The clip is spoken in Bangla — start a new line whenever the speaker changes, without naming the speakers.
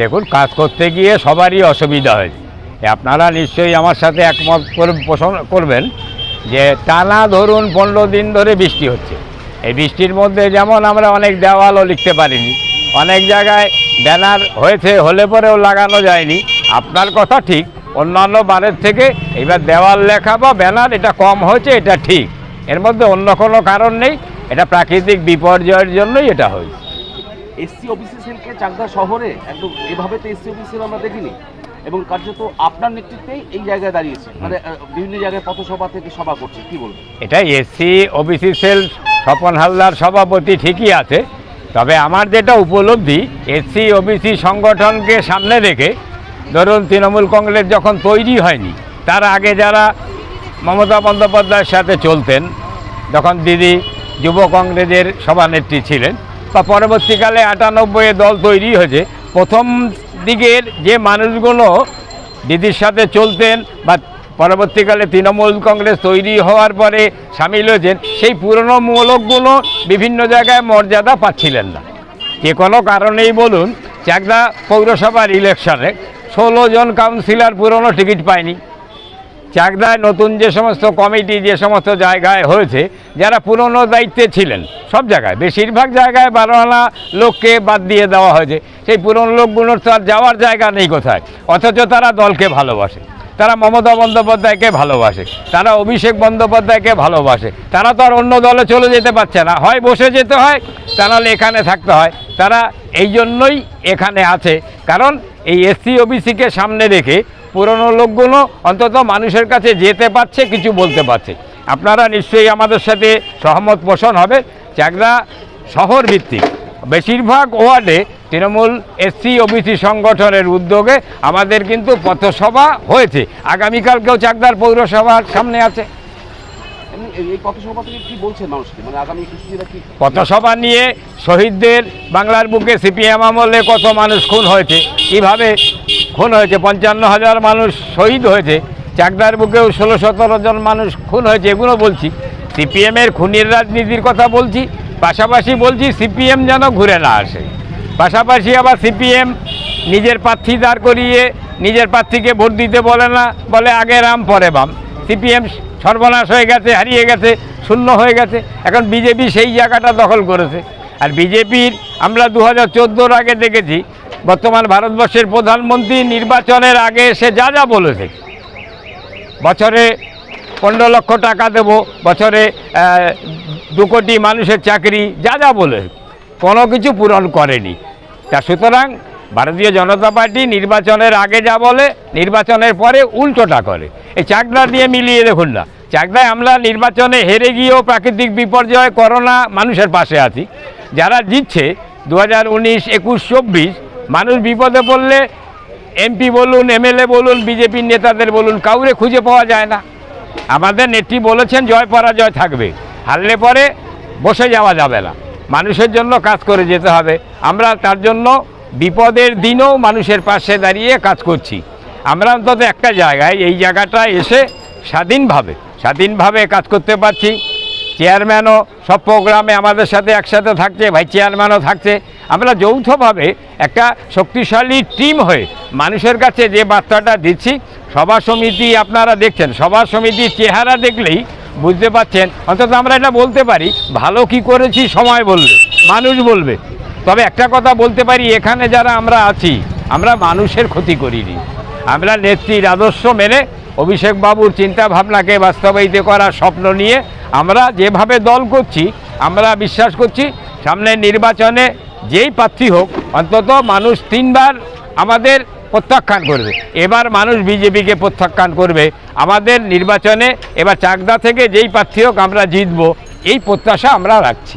দেখুন, কাজ করতে গিয়ে সবারই অসুবিধা হয়েছে। আপনারা নিশ্চয়ই আমার সাথে একমত পোষণ করবেন যে টানা ধরুন পনেরো দিন ধরে বৃষ্টি হচ্ছে। এই বৃষ্টির মধ্যে যেমন আমরা অনেক দেওয়ালও লিখতে পারিনি, অনেক জায়গায় ব্যানার হয়েছে, হলে পরেও লাগানো যায়নি। আপনার কথা ঠিক, অন্যান্য বারের থেকে এবার দেওয়াল লেখা বা ব্যানার, এটা কম হয়েছে, এটা ঠিক। এর মধ্যে অন্য কোনো কারণ নেই, এটা প্রাকৃতিক বিপর্যয়ের জন্যই এটা হয়েছে।
এসসি ওবিসি সেলকে চাকদা শহরে একদম এভাবে তো এসসি ওবিসি সেল আমরা দেখিনি এবং কার্যত আপনার নেতৃত্বেই এই জায়গায় দাঁড়িয়েছে মানে বিভিন্ন জায়গায় পথসভা থেকে সভা করছে কি বলবেন?
এটা SC OBC cell Swapan Haldar সভাপতি ঠিকই আছে তবে আমার যেটা উপলব্ধি এসসি ওবিসি সংগঠনকে সামনে রেখে ধরুন তৃণমূল কংগ্রেস যখন তৈরি হয়নি তার আগে যারা মমতা বন্দ্যোপাধ্যায়ের সাথে চলতেন যখন দিদি যুব কংগ্রেসের সভানেত্রী ছিলেন বা পরবর্তীকালে আটানব্বইয়ে দল তৈরি হয়েছে। প্রথম দিকের যে মানুষগুলো দিদির সাথে চলতেন বা পরবর্তীকালে তৃণমূল কংগ্রেস তৈরি হওয়ার পরে সামিল হয়েছেন, সেই পুরনো মূলকগুলো বিভিন্ন জায়গায় মর্যাদা পাচ্ছিলেন না। যে কোনো কারণেই বলুন, চাকদা পৌরসভার ইলেকশনে ষোলো জন কাউন্সিলর পুরনো টিকিট পায়নি। চাকদায় নতুন যে সমস্ত কমিটি, যে সমস্ত জায়গায় হয়েছে, যারা পুরনো দায়িত্বে ছিলেন, সব জায়গায়, বেশিরভাগ জায়গায় বারো আনা লোককে বাদ দিয়ে দেওয়া হয়েছে। সেই পুরনো লোকগুলোর তো আর যাওয়ার জায়গা নেই কোথায়? অথচ তারা দলকে ভালোবাসে। তারা মমতা বন্দ্যোপাধ্যায়কে ভালোবাসে। তারা অভিষেক বন্দ্যোপাধ্যায়কে ভালোবাসে। তারা তো আর অন্য দলে চলে যেতে পারছে না। হয় বসে যেতে হয়, তা নাহলে এখানে থাকতে হয়। তারা এই জন্যই এখানে আছে। কারণ এই এসসি, ওবিসিকে সামনে রেখে পুরনো লোকগুলো অন্তত মানুষের কাছে যেতে পারছে কিছু বলতে পারছে। আপনারা নিশ্চয়ই আমাদের সাথে সহমত পোষণ হবে। চাকদা শহর ভিত্তিক। বেশিরভাগ ওয়ার্ডে তৃণমূল এসসি ওবিসি সংগঠনের উদ্যোগে আমাদের কিন্তু পথসভা হয়েছে। আগামীকালকেও চাকদার পৌরসভার সামনে আছে।
মানে
পথসভা নিয়ে শহীদদের বাংলার বুকে সিপিএম আমলে কত মানুষ খুন হয়েছে কীভাবে খুন হয়েছে, পঞ্চান্ন হাজার মানুষ শহীদ হয়েছে, চাকদার বুকেও ষোলো সতেরো জন মানুষ খুন হয়েছে, এগুলো বলছি। সিপিএমের খুনির রাজনীতির কথা বলছি, পাশাপাশি বলছি সিপিএম যেন ঘুরে না আসে। পাশাপাশি আবার সিপিএম নিজের প্রার্থী দাঁড় করিয়ে, নিজের প্রার্থীকে ভোট দিতে বলে না, বলে আগে রাম, পরে বাম। সিপিএম সর্বনাশ হয়ে গেছে, হারিয়ে গেছে, শূন্য হয়ে গেছে, এখন বিজেপি সেই জায়গাটা দখল করেছে। আর বিজেপির আমরা দু হাজার আগে দেখেছি বর্তমান ভারতবর্ষের প্রধানমন্ত্রী নির্বাচনের আগে এসে যা যা বলেছে। বছরে পনেরো লক্ষ টাকা দেব, বছরে দু কোটি মানুষের চাকরি, যা যা বলে, কোনো কিছু পূরণ করেনি। তা সুতরাং ভারতীয় জনতা পার্টি নির্বাচনের আগে যা বলে, নির্বাচনের পরে উল্টোটা করে। এই চাকদা দিয়ে মিলিয়ে দেখুন না। চাকদায় আমরা নির্বাচনে হেরে গিয়েও প্রাকৃতিক বিপর্যয়, করোনা, মানুষের পাশে আছি। যারা জিতছে, দু হাজার উনিশ, একুশ, চব্বিশ মানুষ বিপদে পড়লে এমপি বলুন এমএলএ বলুন বিজেপির নেতাদের বলুন, কাউরে খুঁজে পাওয়া যায় না। আমাদের নেত্রী বলেছেন, জয় পরাজয় থাকবে। হারলে পরে বসে যাওয়া যাবে না। মানুষের জন্য কাজ করে যেতে হবে। আমরা তার জন্য বিপদের দিনও মানুষের পাশে দাঁড়িয়ে কাজ করছি। আমরা অন্তত একটা জায়গায় এই জায়গাটা এসে স্বাধীনভাবে স্বাধীনভাবে কাজ করতে পারছি। চেয়ারম্যানও সব প্রোগ্রামে আমাদের সাথে একসাথে থাকছে ভাই চেয়ারম্যানও থাকছে। আমরা যৌথভাবে একটা শক্তিশালী টিম হয়ে মানুষের কাছে যে বার্তাটা দিচ্ছি, সভা সমিতি আপনারা দেখছেন, সভা সমিতির চেহারা দেখলেই বুঝতে পারছেন। অন্তত আমরা এটা বলতে পারি, ভালো কি করেছি সময় বলবে, মানুষ বলবে। তবে একটা কথা বলতে পারি, এখানে যারা আমরা আছি, আমরা মানুষের ক্ষতি করিনি। আমরা নেত্রীর আদর্শ মেনে অভিষেক বাবুর চিন্তা ভাবনাকে বাস্তবায়িত করার স্বপ্ন নিয়ে আমরা যেভাবে দল করছি, আমরা বিশ্বাস করছি সামনের নির্বাচনে যেই প্রার্থী হোক, অন্তত মানুষ তিনবার আমাদের প্রত্যাখ্যান করবে। এবার মানুষ বিজেপিকে প্রত্যাখ্যান করবে। আমাদের নির্বাচনে এবার চাকদা থেকে যেই প্রার্থী হোক আমরা জিতব, এই প্রত্যাশা আমরা রাখছি।